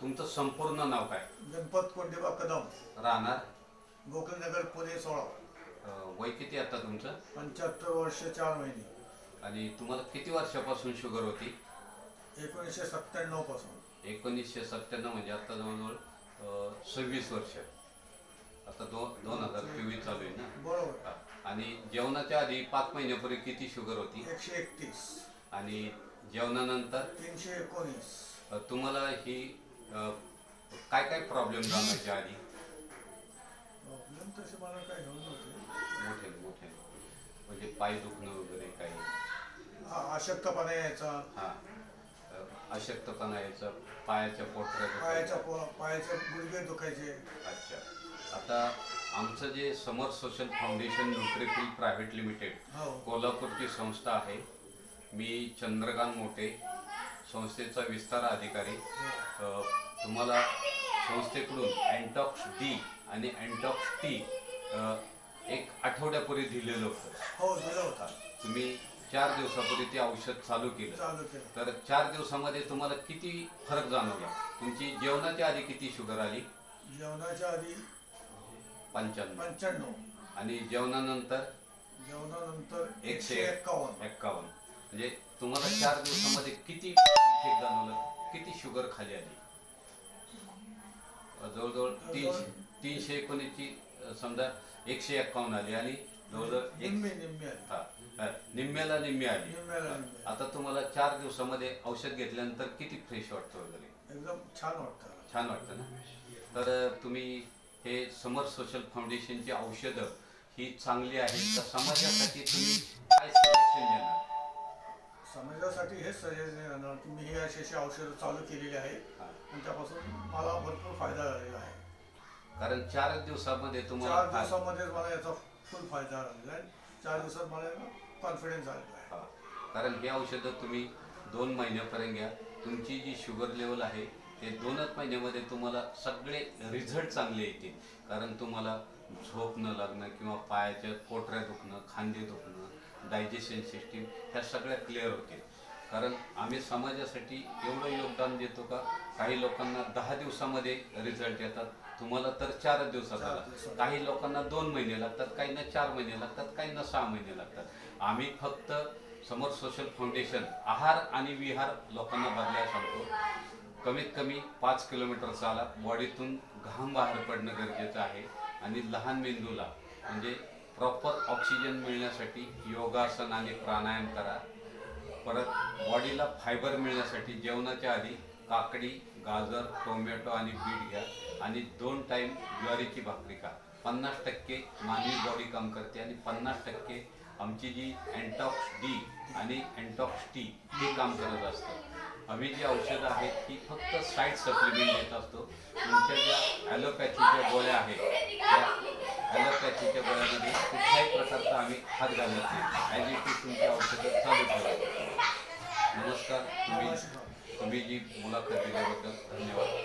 तुमचं संपूर्ण नाव काय? गणपत कोंडेबा कदम राहणार? गोकुलनगर पुणे सोळा. अं, वय किती आता तुमचं? पंच्याहत्तर वर्ष चार महिने. आणि तुम्हाला किती वर्षापासून शुगर होती? एकोणीसशे सत्त्याण्णवपासून. एकोणीसशे सत्त्याण्णव म्हणजे आता जवळजवळ अं, सव्वीस वर्ष. आता दो दोन हजार चोवीस चालू आहे ना? बरोबर. हा. आणि जेवणाच्या आधी पाच महिन्यापूर्वी किती शुगर होती? एकशे एकतीस. आणि जेवणानंतर? तीनशे एकोणीस. अ, तुम्हाला ही काय काय प्रॉब्लेम जाणवायचे आधी? प्रॉब्लेम तसे मला काय घेऊन मोठे मोठे. म्हणजे पाय दुखणं वगैरे काही? हा, अशक्तपणा यायचा. हा. अशक्तपणा यायचं. पायाच्या पोटऱ्या पायाच्या पायाचे गुडघे दुखायचे. अच्छा. आता आमचं जे Samar social foundation Nutrifil private limited हो. कोल्हापूरची संस्था आहे. मी चंद्रकांत मोठे. संस्थेचा विस्तार अधिकारी. तुम्हाला संस्थेकडून अँटॉक्स डी आणि अँटॉक्स टी एक आठवड्यापूर्वी दिलेलं होतं. हो दिला होता. तुम्ही चार दिवसापूर्वी ते औषध चालू केलं. चालू केलं. तर चार दिवसामध्ये तुम्हाला किती फरक जाणवला? तुमची जेवणाच्या आधी किती शुगर आली? जेवणाच्या आधी पंच्याण्णव. पंच्याण्णव. आणि जेवणानंतर? जेवणानंतर एकशे एकशे एक्कावन्न एक्कावन्न म्हणजे तुम्हाला चार दिवसामध्ये किती इफेक्ट जाणवलं किती शुगर खाली आली? जवळजवळ तीनशे तीनशे एकोणीसची समजा एकशे एक्कावन्न आली आणि जवळजवळ एक निम्म्याला निम्मी आली. आता तुम्हाला चार दिवसामध्ये औषध घेतल्यानंतर किती फ्रेश वाटतं वगैरे? एकदम छान वाटतं छान वाटतं ना? तर तुम्ही हे समर सोशल फाउंडेशनची औषधं ही चांगली आहेत. तर समाजासाठी तुम्ही काय सजेशन देणार? समाजासाठी हेच सजेशन देणार की मी ही अशी अशी औषधं चालू केलेली आहे. आणि त्यापासून मला भरपूर फायदा झालेला आहे. कारण चार दिवसामध्ये चार तुम्हाला फाय- दिवसामध्येच मला याचा फुल फायदा झालेला आहे. चार दिवसात मला कॉन्फिडन्स झालेला आहे. हा. कारण हे औषधं तुम्ही दोन महिन्यापर्यंत घ्या. तुमची जी शुगर लेवल आहे ते दोनच महिन्यामध्ये तुम्हाला सगळे रिझल्ट चांगले येतील. कारण तुम्हाला झोप न लागणं किंवा पायाच्या पोटऱ्या दुखणं खांदे दुखणं डायजेशन सिस्टीम ह्या सगळ्या क्लिअर होतील. कारण आम्ही समाजासाठी एवढं योगदान देतो का काही लोकांना दहा दिवसामध्ये रिझल्ट येतात तुम्हाला तर चारच दिवसात चार आला. काही लोकांना दोन महिने लागतात काहींना चार महिने लागतात काहींना सहा महिने लागतात. आम्ही फक्त समर सोशल फाउंडेशन आहार आणि विहार लोकांना बदलायला सांगतो. कमीत कमी पाच किलोमीटर चाला बॉडीतून घाम बाहेर पडणं गरजेचं आहे. आणि लहान मेंदूला म्हणजे प्रॉपर ऑक्सिजन मिळण्यासाठी योगासन आणि प्राणायाम करा. परत बॉडीला फायबर मिळण्यासाठी जेवणाच्या आधी काकडी गाजर टोमॅटो आणि बीट घ्या आणि दोन टाईम ज्वारीची भाकरी खा. पन्नास टक्के मानवी बॉडी काम करते आणि पन्नास टक्के आमची जी अँटॉक्स डी आणि अँटॉक्स टी हे काम करत असतं. आम्ही जी औषधं आहेत ती फक्त साईड सप्लिमेंट देत असतो. तुमच्या ज्या ॲलोपॅथीच्या गोळ्या आहेत त्या गोळ्यामध्ये कुठल्याही प्रकारचा आम्ही हात घालत नाही. ॲज इट इज तुमची औषधं चालू ठेवा. नमस्कार तुम्ही तुम्ही जी मुलाखत दिल्याबद्दल धन्यवाद.